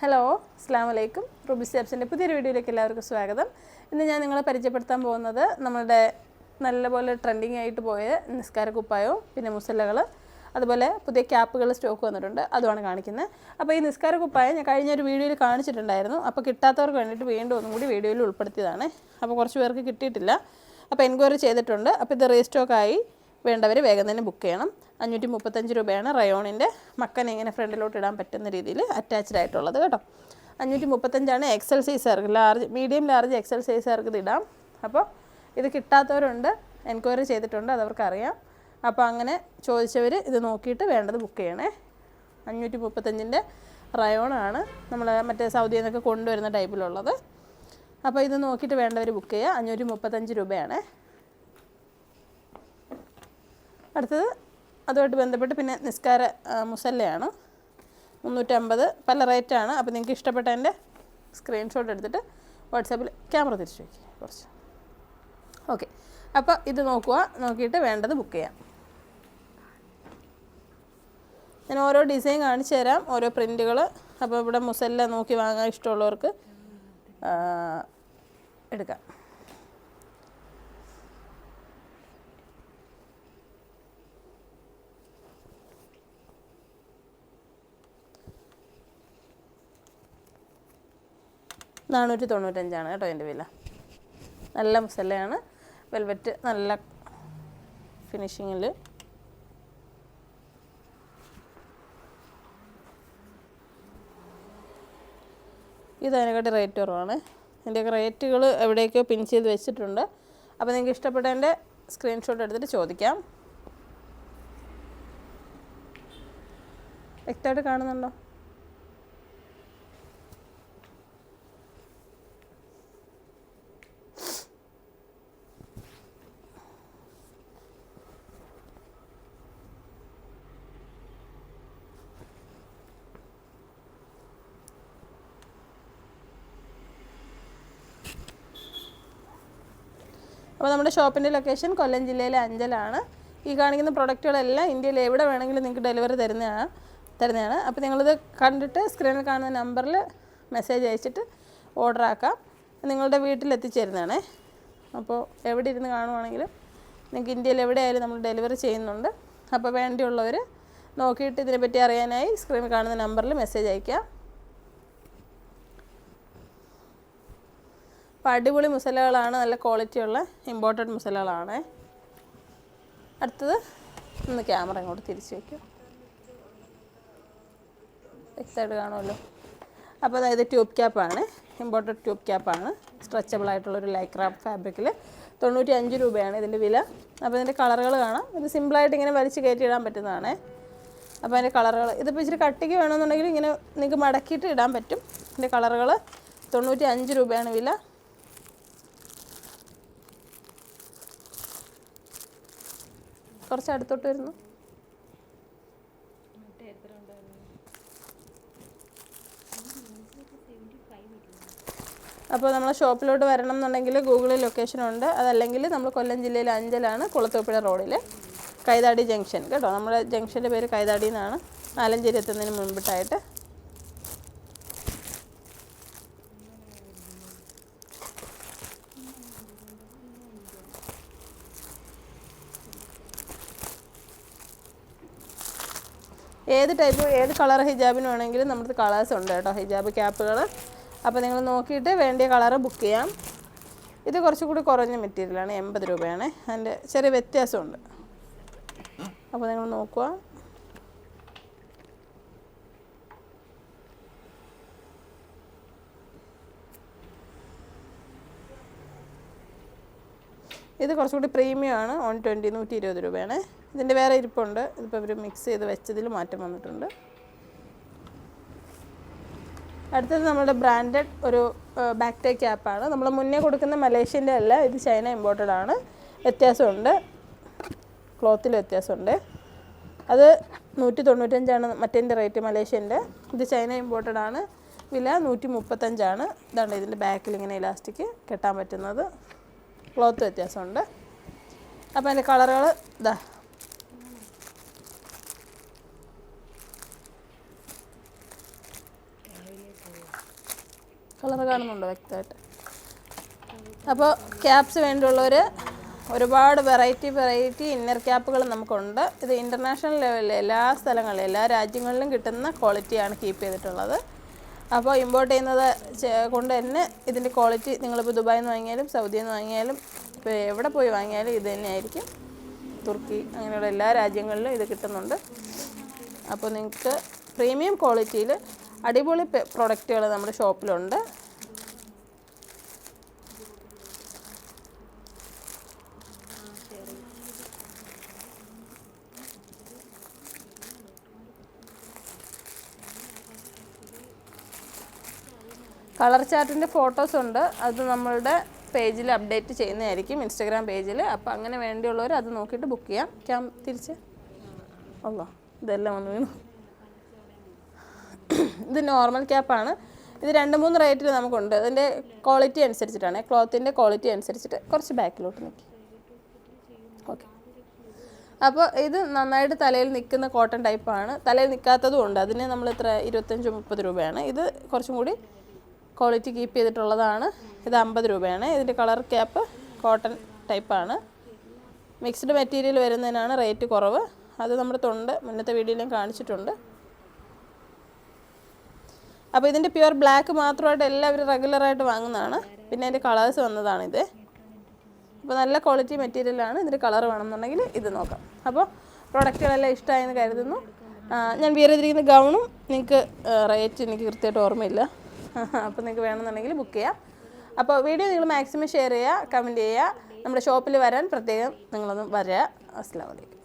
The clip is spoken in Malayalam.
ഹലോ അസ്സാം വലൈക്കും റുബി സ്റ്റെപ്സിന്റെ പുതിയൊരു വീഡിയോയിലേക്ക് എല്ലാവർക്കും സ്വാഗതം. ഇന്ന് ഞാൻ നിങ്ങളെ പരിചയപ്പെടുത്താൻ പോകുന്നത് നമ്മുടെ നല്ലപോലെ ട്രെൻഡിങ് ആയിട്ട് പോയ നിസ്കാര കുപ്പായവും പിന്നെ മുസല്ലകൾ അതുപോലെ പുതിയ ക്യാപ്പുകൾ സ്റ്റോക്ക് വന്നിട്ടുണ്ട്. അതുമാണ് കാണിക്കുന്നത്. അപ്പോൾ ഈ നിസ്കാര കുപ്പായം ഞാൻ കഴിഞ്ഞ ഒരു വീഡിയോയിൽ കാണിച്ചിട്ടുണ്ടായിരുന്നു. അപ്പോൾ കിട്ടാത്തവർക്ക് വേണ്ടിയിട്ട് വീണ്ടും ഒന്നും കൂടി വീഡിയോയിൽ ഉൾപ്പെടുത്തിയതാണ്. അപ്പോൾ കുറച്ച് പേർക്ക് കിട്ടിയിട്ടില്ല. അപ്പോൾ എൻക്വയറി ചെയ്തിട്ടുണ്ട്. അപ്പോൾ ഇത് റീസ്റ്റോക്കായി വേണ്ടവർ വേഗം തന്നെ ബുക്ക് ചെയ്യണം. അഞ്ഞൂറ്റി മുപ്പത്തഞ്ച് രൂപയാണ് റയോണിന്റെ മക്കനെ ഇങ്ങനെ ഫ്രണ്ടിലോട്ട് ഇടാൻ പറ്റുന്ന രീതിയിൽ അറ്റാച്ച്ഡ് ആയിട്ടുള്ളത് കേട്ടോ. അഞ്ഞൂറ്റി മുപ്പത്തഞ്ചാണ് എക്സൽ സൈസുകാർക്ക് ലാർജ് മീഡിയം ലാർജ് എക്സൽ സൈസുകാർക്ക് ഇത് ഇടാം. അപ്പോൾ ഇത് കിട്ടാത്തവരുണ്ട് എൻക്വയറി ചെയ്തിട്ടുണ്ട് അതവർക്കറിയാം. അപ്പോൾ അങ്ങനെ ചോദിച്ചവർ ഇത് നോക്കിയിട്ട് വേണ്ടത് ബുക്ക് ചെയ്യണേ. അഞ്ഞൂറ്റി മുപ്പത്തഞ്ചിന്റെ റയോണാണ് നമ്മൾ മറ്റേ സൗദിയിൽ നിന്നൊക്കെ കൊണ്ടുവരുന്ന ടൈപ്പിലുള്ളത് അപ്പോൾ ഇത് നോക്കിയിട്ട് വേണ്ടവർ ബുക്ക് ചെയ്യുക. അഞ്ഞൂറ്റി മുപ്പത്തഞ്ച് രൂപയാണ്. അടുത്തത് അതുമായിട്ട് ബന്ധപ്പെട്ട് പിന്നെ നിസ്കാര മുസല്ലയാണ്. മുന്നൂറ്റമ്പത് പല റേറ്റാണ് അപ്പോൾ നിങ്ങൾക്ക് ഇഷ്ടപ്പെട്ടതിന്റെ സ്ക്രീൻഷോട്ട് എടുത്തിട്ട് വാട്സാപ്പിൽ ക്യാമറ തിരിച്ചു വയ്ക്കുക കുറച്ച്. ഓക്കെ അപ്പോൾ ഇത് നോക്കുക. നോക്കിയിട്ട് വേണ്ടത് ബുക്ക് ചെയ്യാം. ഞാൻ ഓരോ ഡിസൈൻ കാണിച്ചു തരാം. ഓരോ പ്രിന്റുകൾ അപ്പോൾ ഇവിടെ മുസല്ല നോക്കി വാങ്ങാൻ ഇഷ്ടമുള്ളവർക്ക് എടുക്കാം. നാനൂറ്റി തൊണ്ണൂറ്റഞ്ചാണ് കേട്ടോ എന്റെ വില. നല്ല മസാലയാണ് വെൽവെറ്റ് നല്ല ഫിനിഷിങ്ങിൽ. ഇത് അതിനെക്കാട്ടി റേറ്റ് കുറവാണ്. ഇതിന്റെയൊക്കെ റേറ്റുകൾ എവിടെയൊക്കെയോ പിൻ ചെയ്ത് വെച്ചിട്ടുണ്ട്. അപ്പോൾ നിങ്ങൾക്ക് ഇഷ്ടപ്പെട്ടതിന്റെ സ്ക്രീൻഷോട്ട് എടുത്തിട്ട് ചോദിക്കാം. വ്യക്തമായിട്ട് കാണുന്നുണ്ടോ? അപ്പോൾ നമ്മുടെ ഷോപ്പിന്റെ ലൊക്കേഷൻ കൊല്ലം ജില്ലയിലെ അഞ്ചലാണ്. ഈ കാണിക്കുന്ന പ്രൊഡക്റ്റുകളെല്ലാം ഇന്ത്യയിൽ എവിടെ വേണമെങ്കിലും നിങ്ങൾക്ക് ഡെലിവറി തരുന്നതാണ് തരുന്നതാണ്. അപ്പോൾ നിങ്ങളിത് കണ്ടിട്ട് സ്ക്രീനിൽ കാണുന്ന നമ്പറിൽ മെസ്സേജ് അയച്ചിട്ട് ഓർഡർ ആക്കാം. നിങ്ങളുടെ വീട്ടിൽ എത്തിച്ചേരുന്നതാണേ. അപ്പോൾ എവിടെ ഇരുന്ന് കാണുവാണെങ്കിലും നിങ്ങൾക്ക് ഇന്ത്യയിൽ എവിടെയായാലും നമ്മൾ ഡെലിവറി ചെയ്യുന്നുണ്ട്. അപ്പോൾ വേണ്ടിയുള്ളവർ നോക്കിയിട്ട് ഇതിനെപ്പറ്റി അറിയാനായി സ്ക്രീനിൽ കാണുന്ന നമ്പറിൽ മെസ്സേജ് അയയ്ക്കുക അപ്പോൾ അടിപൊളി മുസലകളാണ് നല്ല ക്വാളിറ്റിയുള്ള ഇമ്പോർട്ടന്റ് മുസലകളാണ്. അടുത്തത് ഒന്ന് ക്യാമറ ഇങ്ങോട്ട് തിരിച്ച് വയ്ക്കും വ്യക്തമായിട്ട് കാണുമല്ലോ. അപ്പോൾ അതായത് ട്യൂബ് ക്യാപ്പാണ് ഇമ്പോർട്ടഡ് ട്യൂബ് ക്യാപ്പാണ് സ്ട്രെച്ചബിൾ ആയിട്ടുള്ളൊരു ലൈക്ര ഫാബ്രിക്കിൽ തൊണ്ണൂറ്റി അഞ്ച് രൂപയാണ് ഇതിന്റെ വില. അപ്പോൾ ഇതിന്റെ കളറുകൾ കാണാം. ഇത് സിമ്പിളായിട്ട് ഇങ്ങനെ വലിച്ച് കയറ്റി ഇടാൻ പറ്റുന്നതാണ്. അപ്പോൾ അതിന്റെ കളറുകൾ ഇതിപ്പോൾ ഇച്ചിരി കട്ടിക്ക് വേണമെന്നുണ്ടെങ്കിൽ ഇങ്ങനെ നിങ്ങൾക്ക് മടക്കിയിട്ട് ഇടാൻ പറ്റും. ഇതിന്റെ കളറുകൾ തൊണ്ണൂറ്റി അഞ്ച് രൂപയാണ് വില. കുറച്ച് അടുത്തോട്ട് വരുന്നു. അപ്പോൾ നമ്മൾ ഷോപ്പിലോട്ട് വരണം എന്നുണ്ടെങ്കിൽ ഗൂഗിളിൽ ലൊക്കേഷൻ ഉണ്ട്. അതല്ലെങ്കിൽ നമ്മൾ കൊല്ലം ജില്ലയിൽ അഞ്ചലാണ് കുളത്തൂപ്പുഴ റോഡിൽ കൈതാടി ജംഗ്ഷൻ. കേട്ടോ നമ്മുടെ ജംഗ്ഷന്റെ പേര് കൈതാടി എന്നാണ്. ആലഞ്ചേരി എത്തുന്നതിന് മുൻപിട്ടായിട്ട് ഏത് ടൈപ്പ് ഏത് കളർ ഹിജാബിന് വേണമെങ്കിലും നമ്മുടെ കളേഴ്സ് ഉണ്ട് കേട്ടോ ഹിജാബ് ക്യാപ്പുകൾ അപ്പോൾ നിങ്ങൾ നോക്കിയിട്ട് വേണ്ടിയ കളറ് ബുക്ക് ചെയ്യാം. ഇത് കുറച്ചുകൂടി കുറഞ്ഞ മെറ്റീരിയലാണ് എൺപത് രൂപയാണ്. അതിന്റെ ചെറിയ വ്യത്യാസമുണ്ട്. അപ്പോൾ നിങ്ങൾ നോക്കുക ഇത് കുറച്ചുകൂടി പ്രീമിയം ആണ്. വൺ ട്വന്റി നൂറ്റി ഇരുപത് രൂപയാണ്. ഇതിന്റെ വേറെ ഇരിപ്പുണ്ട്. ഇതിപ്പോൾ ഇവർ മിക്സ് ചെയ്ത് വെച്ചതിൽ മാറ്റം വന്നിട്ടുണ്ട്. അടുത്തത് നമ്മുടെ ബ്രാൻഡഡ് ഒരു ബാക്ക് ടേ ക്യാപ്പാണ് നമ്മൾ മുന്നേ കൊടുക്കുന്ന മലേഷ്യന്റെ അല്ല ഇത് ചൈന ഇമ്പോർട്ടഡ് ആണ്. വ്യത്യാസമുണ്ട്. ക്ലോത്തിൽ വ്യത്യാസമുണ്ട്. അത് നൂറ്റി തൊണ്ണൂറ്റഞ്ചാണ് മറ്റേന്റെ റേറ്റ് മലേഷ്യന്റെ. ഇത് ചൈന ഇമ്പോർട്ടഡ് ആണ്. വില നൂറ്റി മുപ്പത്തഞ്ചാണ് ഇതാണ് ഇതിന്റെ ബാക്കിൽ ഇങ്ങനെ ഇലാസ്റ്റിക് കെട്ടാൻ പറ്റുന്നത്. ക്ലോത്ത് വ്യത്യാസമുണ്ട്. അപ്പോൾ അതിന്റെ കളറുകൾ ഇതാ കളർ കാണുന്നുണ്ടോ വ്യക്തമായിട്ട്? അപ്പോൾ ക്യാപ്സ് വേണ്ടിയുള്ളവർ ഒരുപാട് വെറൈറ്റി വെറൈറ്റി ഇന്നർ ക്യാപ്പുകൾ നമുക്കുണ്ട്. ഇത് ഇന്റർനാഷണൽ ലെവലിൽ എല്ലാ സ്ഥലങ്ങളിലും എല്ലാ രാജ്യങ്ങളിലും കിട്ടുന്ന ക്വാളിറ്റിയാണ് കീപ്പ് ചെയ്തിട്ടുള്ളത്. അപ്പോൾ ഇമ്പോർട്ട് ചെയ്യുന്നത് കൊണ്ട് തന്നെ ഇതിന്റെ ക്വാളിറ്റി നിങ്ങളിപ്പോൾ ദുബായിൽ നിന്ന് വാങ്ങിയാലും സൗദിയിൽ നിന്ന് വാങ്ങിയാലും ഇപ്പോൾ എവിടെ പോയി വാങ്ങിയാലും ഇത് തന്നെയായിരിക്കും. തുർക്കി അങ്ങനെയുള്ള എല്ലാ രാജ്യങ്ങളിലും ഇത് കിട്ടുന്നുണ്ട്. അപ്പോൾ നിങ്ങൾക്ക് പ്രീമിയം ക്വാളിറ്റിയിൽ അടിപൊളി പ്രൊഡക്റ്റുകൾ നമ്മുടെ ഷോപ്പിലുണ്ട് കളർ ചാർട്ടിന്റെ ഫോട്ടോസ് ഉണ്ട്. അത് നമ്മളുടെ പേജിൽ അപ്ഡേറ്റ് ചെയ്യുന്നതായിരിക്കും. ഇൻസ്റ്റഗ്രാം പേജിൽ. അപ്പോൾ അങ്ങനെ വേണ്ടിയുള്ളവർ അത് നോക്കിയിട്ട് ബുക്ക് ചെയ്യാം. ക്യാം തിരിച്ച്. അല്ലോ ഇതെല്ലാം വന്നു വീണു. ഇത് നോർമൽ ക്യാപ്പാണ് ഇത് രണ്ട് മൂന്ന് റേറ്റിൽ നമുക്കുണ്ട്. അതിന്റെ ക്വാളിറ്റി അനുസരിച്ചിട്ടാണ്. ക്ലോത്തിന്റെ ക്വാളിറ്റി അനുസരിച്ചിട്ട് കുറച്ച് ബാക്കിലോട്ട് നിൽക്കി ഓക്കെ അപ്പോൾ ഇത് നന്നായിട്ട് തലയിൽ നിൽക്കുന്ന കോട്ടൺ ടൈപ്പാണ് തലയിൽ നിൽക്കാത്തതും ഉണ്ട്. അതിന് നമ്മൾ ഇത്ര ഇരുപത്തഞ്ച് മുപ്പത് രൂപയാണ്. ഇത് കുറച്ചും കൂടി ക്വാളിറ്റി കീപ്പ് ചെയ്തിട്ടുള്ളതാണ്. ഇത് അമ്പത് രൂപയാണ്. ഇതിന്റെ കളർ ക്യാപ്പ് കോട്ടൺ ടൈപ്പാണ്. മിക്സ്ഡ് മെറ്റീരിയൽ വരുന്നതിനാണ് റേറ്റ് കുറവ്. അത് നമ്മുടെ തൊണ്ട് മുന്നത്തെ വീഡിയോയിലും കാണിച്ചിട്ടുണ്ട്. അപ്പോൾ ഇതിന്റെ പ്യുവർ ബ്ലാക്ക് മാത്രമായിട്ട് എല്ലാവരും റെഗുലറായിട്ട് വാങ്ങുന്നതാണ്. പിന്നെ അതിന്റെ കളേഴ്സ് വന്നതാണിത് അപ്പോൾ നല്ല ക്വാളിറ്റി മെറ്റീരിയലാണ് ഇതിന്റെ കളർ വേണമെന്നുണ്ടെങ്കിൽ ഇത് നോക്കാം. അപ്പോൾ പ്രോഡക്റ്റുകളെല്ലാം ഇഷ്ടമായെന്ന് കരുതുന്നു. ഞാൻ ചെയ്തിരിക്കുന്ന ഗൗണും. നിങ്ങൾക്ക് റേറ്റ് എനിക്ക് കൃത്യമായിട്ട് ഓർമ്മയില്ല. അപ്പോൾ നിങ്ങൾക്ക് വേണമെന്നുണ്ടെങ്കിൽ ബുക്ക് ചെയ്യാം. അപ്പോൾ വീഡിയോ നിങ്ങൾ മാക്സിമം ഷെയർ ചെയ്യുക കമന്റ് ചെയ്യുക. നമ്മുടെ ഷോപ്പിൽ വരാൻ പ്രത്യേകം നിങ്ങളൊന്ന് വരിക അസ്സാം വലൈക്കും